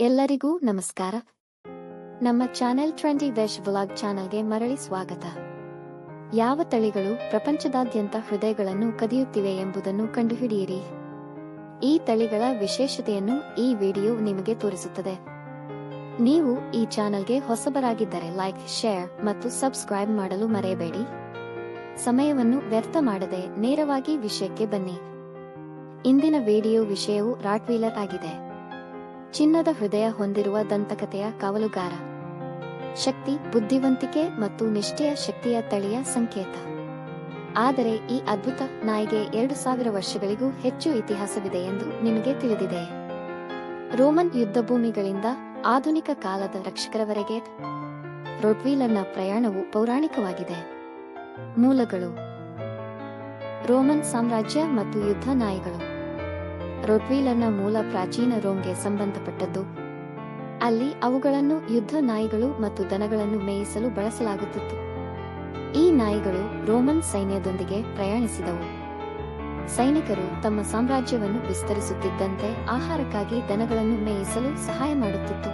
ಎಲ್ಲರಿಗೂ ನಮಸ್ಕಾರ. ನಮ್ಮ ಚಾನೆಲ್ ಟ್ವೆಂಟಿ ವೆಶ್ ವ್ಲಾಗ್ ಚಾನಲ್ಗೆ ಮರಳಿ ಸ್ವಾಗತ. ಯಾವ ತಳಿಗಳು ಪ್ರಪಂಚದಾದ್ಯಂತ ಹೃದಯಗಳನ್ನು ಕದಿಯುತ್ತಿವೆ ಎಂಬುದನ್ನು ಕಂಡುಹಿಡಿಯಿರಿ. ಈ ತಳಿಗಳ ವಿಶೇಷತೆಯನ್ನು ಈ ವಿಡಿಯೋ ನಿಮಗೆ ತೋರಿಸುತ್ತದೆ. ನೀವು ಈ ಚಾನಲ್ಗೆ ಹೊಸಬರಾಗಿದ್ದರೆ ಲೈಕ್, ಶೇರ್ ಮತ್ತು ಸಬ್ಸ್ಕ್ರೈಬ್ ಮಾಡಲು ಮರೆಯಬೇಡಿ. ಸಮಯವನ್ನು ವ್ಯರ್ಥ ಮಾಡದೆ ನೇರವಾಗಿ ವಿಷಯಕ್ಕೆ ಬನ್ನಿ. ಇಂದಿನ ವಿಡಿಯೋ ವಿಷಯವು ರಾಟ್ವೀಲರ್ ಆಗಿದೆ. ಚಿನ್ನದ ಹೃದಯ ಹೊಂದಿರುವ ದಂತಕತೆಯ ಕಾವಲುಗಾರ. ಶಕ್ತಿ, ಬುದ್ಧಿವಂತಿಕೆ ಮತ್ತು ನಿಷ್ಠೆಯ ಶಕ್ತಿಯ ತಳಿಯ ಸಂಕೇತ. ಆದರೆ ಈ ಅದ್ಭುತ ನಾಯಿಗೆ ಎರಡು ಸಾವಿರ ವರ್ಷಗಳಿಗೂ ಹೆಚ್ಚು ಇತಿಹಾಸವಿದೆ ಎಂದು ನಿಮಗೆ ತಿಳಿದಿದೆ. ರೋಮನ್ ಯುದ್ಧಭೂಮಿಗಳಿಂದ ಆಧುನಿಕ ಕಾಲದ ರಕ್ಷಕರವರೆಗೆ ರೋಟ್ವೀಲರ್ನ ಪ್ರಯಾಣವು ಪೌರಾಣಿಕವಾಗಿದೆ. ಮೂಲಗಳು. ರೋಮನ್ ಸಾಮ್ರಾಜ್ಯ ಮತ್ತು ಯುದ್ಧ ನಾಯಿಗಳು. ರೋಟ್ವೀಲರ್ನ ಮೂಲ ಪ್ರಾಚೀನ ರೋಮ್ಗೆ ಸಂಬಂಧಪಟ್ಟದ್ದು. ಅಲ್ಲಿ ಅವುಗಳನ್ನು ಯುದ್ಧ ನಾಯಿಗಳು ಮತ್ತು ದನಗಳನ್ನು ಮೇಯಿಸಲು ಬಳಸಲಾಗುತ್ತಿತ್ತು. ಈ ನಾಯಿಗಳು ರೋಮನ್ ಸೈನ್ಯದೊಂದಿಗೆ ಪ್ರಯಾಣಿಸಿದವು. ಸೈನಿಕರು ತಮ್ಮ ಸಾಮ್ರಾಜ್ಯವನ್ನು ವಿಸ್ತರಿಸುತ್ತಿದ್ದಂತೆ ಆಹಾರಕ್ಕಾಗಿ ದನಗಳನ್ನು ಮೇಯಿಸಲು ಸಹಾಯ ಮಾಡುತ್ತಿತ್ತು.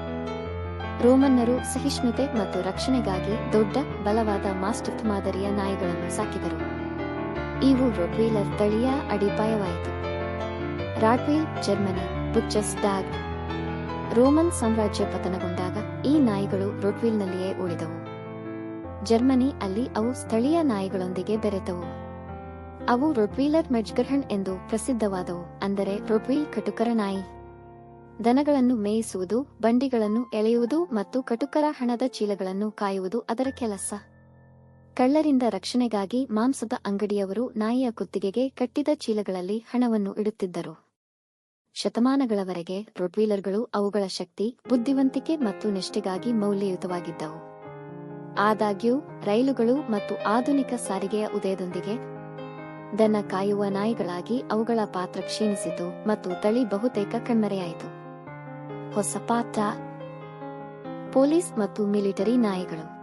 ರೋಮನ್ನರು ಸಹಿಷ್ಣುತೆ ಮತ್ತು ರಕ್ಷಣೆಗಾಗಿ ದೊಡ್ಡ, ಬಲವಾದ ಮಾಸ್ಟಿಫ್ ಮಾದರಿಯ ನಾಯಿಗಳನ್ನು ಸಾಕಿದರು. ಇವು ರೊಟ್ವೀಲರ್ ತಳಿಯ ಅಡಿಪಾಯವಾಯಿತು. Rottweil Germany butchers dog Roman ಸಾಮ್ರಾಜ್ಯ ಪತನಗೊಂಡಾಗ ಈ ನಾಯಿಗಳು ರೊಟ್ವಿಲ್ನಲ್ಲಿಯೇ ಉಳಿದವು. ಜರ್ಮನಿ ಅಲ್ಲಿ ಅವು ಸ್ಥಳೀಯ ನಾಯಿಗಳೊಂದಿಗೆ ಬೆರೆತವು. ಅವು ರೊಟ್ವೀಲರ್ ಮೆಜ್ಗರ್ಹಣ್ ಎಂದು ಪ್ರಸಿದ್ಧವಾದವು, ಅಂದರೆ ರೊಟ್ವೀಲ್ ಕಟುಕರ ನಾಯಿ. ದನಗಳನ್ನು ಮೇಯಿಸುವುದು, ಬಂಡಿಗಳನ್ನು ಎಳೆಯುವುದು ಮತ್ತು ಕಟುಕರ ಹಣದ ಚೀಲಗಳನ್ನು ಕಾಯುವುದು ಅದರ ಕೆಲಸ. ಕಳ್ಳರಿಂದ ರಕ್ಷಣೆಗಾಗಿ ಮಾಂಸದ ಅಂಗಡಿಯವರು ನಾಯಿಯ ಕುತ್ತಿಗೆಗೆ ಕಟ್ಟಿದ ಚೀಲಗಳಲ್ಲಿ ಹಣವನ್ನು ಇಡುತ್ತಿದ್ದರು. ಶತಮಾನಗಳವರೆಗೆ ರೊಡ್ವೀಲರ್ಗಳು ಅವುಗಳ ಶಕ್ತಿ, ಬುದ್ಧಿವಂತಿಕೆ ಮತ್ತು ನಿಷ್ಠೆಗಾಗಿ ಮೌಲ್ಯಯುತವಾಗಿದ್ದವು. ಆದಾಗ್ಯೂ, ರೈಲುಗಳು ಮತ್ತು ಆಧುನಿಕ ಸಾರಿಗೆಯ ಉದಯದೊಂದಿಗೆ ದನ್ನ ಕಾಯುವ ನಾಯಿಗಳಾಗಿ ಅವುಗಳ ಪಾತ್ರ ಕ್ಷೀಣಿಸಿತು ಮತ್ತು ತಳಿ ಬಹುತೇಕ ಕಣ್ಮರೆಯಾಯಿತು. ಹೊಸ ಪಾತ್ರ ಪೊಲೀಸ್ ಮತ್ತು ಮಿಲಿಟರಿ ನಾಯಿಗಳು.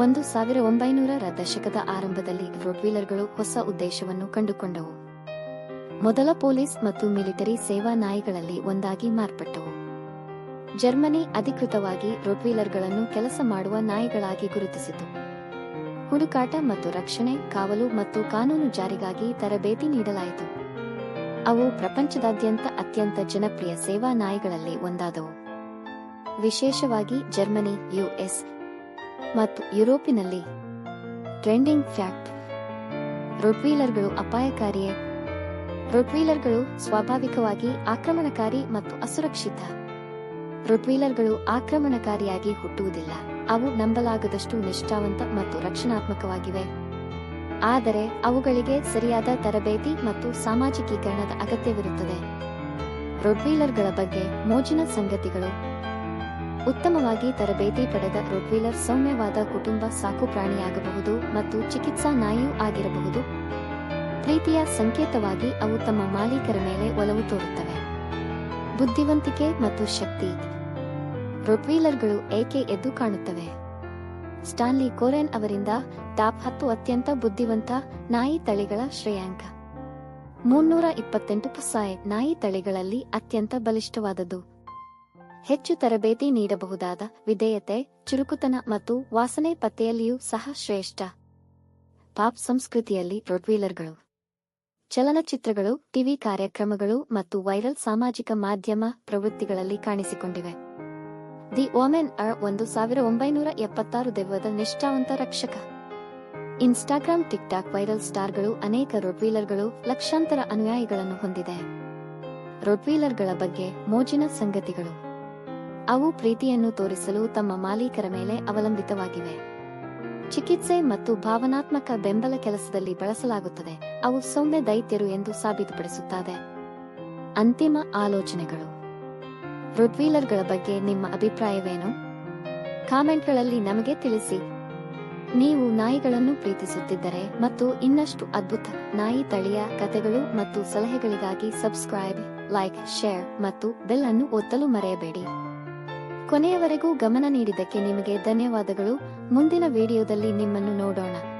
ಒಂದು ಸಾವಿರ ಒಂಬೈನೂರರ ದಶಕದ ಆರಂಭದಲ್ಲಿ ರೋಡ್ವೀಲರ್ಗಳು ಹೊಸ ಉದ್ದೇಶವನ್ನು ಕಂಡುಕೊಂಡವು. ಮೊದಲ ಪೊಲೀಸ್ ಮತ್ತು ಮಿಲಿಟರಿ ಸೇವಾ ನಾಯಿಗಳಲ್ಲಿ ಒಂದಾಗಿ ಮಾರ್ಪಟ್ಟವು. ಜರ್ಮನಿ ಅಧಿಕೃತವಾಗಿ ರೋಟ್ವೀಲರ್ಗಳನ್ನು ಕೆಲಸ ಮಾಡುವ ನಾಯಿಗಳಾಗಿ ಗುರುತಿಸಿತು. ಹುಡುಕಾಟ ಮತ್ತು ರಕ್ಷಣೆ, ಕಾವಲು ಮತ್ತು ಕಾನೂನು ಜಾರಿಗಾಗಿ ತರಬೇತಿ ನೀಡಲಾಯಿತು. ಅವು ಪ್ರಪಂಚದಾದ್ಯಂತ ಅತ್ಯಂತ ಜನಪ್ರಿಯ ಸೇವಾ ನಾಯಿಗಳಲ್ಲಿ ಒಂದಾದವು. ವಿಶೇಷವಾಗಿ ಜರ್ಮನಿ, ಯುಎಸ್ ಮತ್ತು ಯುರೋಪಿನಲ್ಲಿ ಟ್ರೆಂಡಿಂಗ್ ಫ್ಯಾಕ್ಟ್. ರೊಟ್ವೀಲರ್ಗಳು ಅಪಾಯಕಾರಿಯೇ ರೊಟ್ವೀಲರ್ಗಳು ಸ್ವಾಭಾವಿಕವಾಗಿ ಆಕ್ರಮಣಕಾರಿ ಮತ್ತು ಅಸುರಕ್ಷಿತ. ರೊಟ್ವೀಲರ್ಗಳು ಆಕ್ರಮಣಕಾರಿಯಾಗಿ ಹುಟ್ಟುವುದಿಲ್ಲ. ಅವು ನಂಬಲಾಗದಷ್ಟು ನಿಷ್ಠಾವಂತ ಮತ್ತು ರಕ್ಷಣಾತ್ಮಕವಾಗಿವೆ. ಆದರೆ ಅವುಗಳಿಗೆ ಸರಿಯಾದ ತರಬೇತಿ ಮತ್ತು ಸಾಮಾಜಿಕೀಕರಣದ ಅಗತ್ಯವಿರುತ್ತದೆ. ರೊಟ್ವೀಲರ್ಗಳ ಬಗ್ಗೆ ಮೋಜಿನ ಸಂಗತಿಗಳು. ಉತ್ತಮವಾಗಿ ತರಬೇತಿ ಪಡೆದ ರೊಟ್ವೀಲರ್ ಸೌಮ್ಯವಾದ ಕುಟುಂಬ ಸಾಕು ಪ್ರಾಣಿಯಾಗಬಹುದು ಮತ್ತು ಚಿಕಿತ್ಸಾ ನಾಯಿಯೂ ಆಗಿರಬಹುದು. ಪ್ರೀತಿಯ ಸಂಕೇತವಾಗಿ ಅವು ತಮ್ಮ ಮಾಲೀಕರ ಮೇಲೆ ಒಲವು ತೋರುತ್ತವೆ. ಬುದ್ಧಿವಂತಿಕೆ ಮತ್ತು ಶಕ್ತಿ. ರೊಟ್ವೀಲರ್ಗಳು ಏಕೆ ಎದ್ದು ಕಾಣುತ್ತವೆ? ಸ್ಟಾನ್ಲಿ ಕೋರೆನ್ ಅವರಿಂದ ಟಾಪ್ ಹತ್ತು ಅತ್ಯಂತ ಬುದ್ಧಿವಂತ ನಾಯಿ ತಳಿಗಳ ಶ್ರೇಯಾಂಕ. ಮುನ್ನೂರ ಇಪ್ಪತ್ತೆಂಟು ಪುಸಾಯ್ ನಾಯಿ ತಳಿಗಳಲ್ಲಿ ಅತ್ಯಂತ ಬಲಿಷ್ಠವಾದದ್ದು. ಹೆಚ್ಚು ತರಬೇತಿ ನೀಡಬಹುದಾದ ವಿಧೇಯತೆ, ಚುರುಕುತನ ಮತ್ತು ವಾಸನೆ ಪತ್ತೆಯಲ್ಲಿಯೂ ಸಹ ಶ್ರೇಷ್ಠ. ಪಾಪ್ ಸಂಸ್ಕೃತಿಯಲ್ಲಿ ರೊಟ್ವೀಲರ್ಗಳು. ಚಲನಚಿತ್ರಗಳು, ಟಿವಿ ಕಾರ್ಯಕ್ರಮಗಳು ಮತ್ತು ವೈರಲ್ ಸಾಮಾಜಿಕ ಮಾಧ್ಯಮ ಪ್ರವೃತ್ತಿಗಳಲ್ಲಿ ಕಾಣಿಸಿಕೊಂಡಿವೆ. ದಿ ಓಮೆನ್ ಅರ್ ಒಂದು ಸಾವಿರ ಒಂಬೈನೂರ ಎಪ್ಪತ್ತಾರು ದೆವ್ವದ ನಿಷ್ಠಾವಂತ ರಕ್ಷಕ. ಇನ್ಸ್ಟಾಗ್ರಾಂ ಟಿಕ್ಟಾಕ್ ವೈರಲ್ ಸ್ಟಾರ್ಗಳು ಅನೇಕ ರೋಡ್ವೀಲರ್ಗಳು ಲಕ್ಷಾಂತರ ಅನುಯಾಯಿಗಳನ್ನು ಹೊಂದಿದೆ. ರೋಡ್ವೀಲರ್ಗಳ ಬಗ್ಗೆ ಮೋಜಿನ ಸಂಗತಿಗಳು. ಅವು ಪ್ರೀತಿಯನ್ನು ತೋರಿಸಲು ತಮ್ಮ ಮಾಲೀಕರ ಮೇಲೆ ಅವಲಂಬಿತವಾಗಿವೆ. ಚಿಕಿತ್ಸೆ ಮತ್ತು ಭಾವನಾತ್ಮಕ ಬೆಂಬಲ ಕೆಲಸದಲ್ಲಿ ಬಳಸಲಾಗುತ್ತದೆ. ಅವು ಸೌಮ್ಯ ದೈತ್ಯರು ಎಂದು ಸಾಬೀತುಪಡಿಸುತ್ತದೆ ಅಂತಿಮ ಆಲೋಚನೆಗಳು. ರುಡ್ವೀಲರ್ಗಳ ಬಗ್ಗೆ ನಿಮ್ಮ ಅಭಿಪ್ರಾಯವೇನು? ಕಾಮೆಂಟ್ಗಳಲ್ಲಿ ನಮಗೆ ತಿಳಿಸಿ. ನೀವು ನಾಯಿಗಳನ್ನು ಪ್ರೀತಿಸುತ್ತಿದ್ದರೆ ಮತ್ತು ಇನ್ನಷ್ಟು ಅದ್ಭುತ ನಾಯಿ ತಳಿಯ ಕಥೆಗಳು ಮತ್ತು ಸಲಹೆಗಳಿಗಾಗಿ ಸಬ್ಸ್ಕ್ರೈಬ್, ಲೈಕ್, ಶೇರ್ ಮತ್ತು ಬೆಲ್ ಅನ್ನು ಒತ್ತಲು ಮರೆಯಬೇಡಿ. ಕೊನೆಯವರೆಗೂ ಗಮನ ನೀಡಿದ್ದಕ್ಕೆ ನಿಮಗೆ ಧನ್ಯವಾದಗಳು. ಮುಂದಿನ ವಿಡಿಯೋದಲ್ಲಿ ನಿಮ್ಮನ್ನು ನೋಡೋಣ.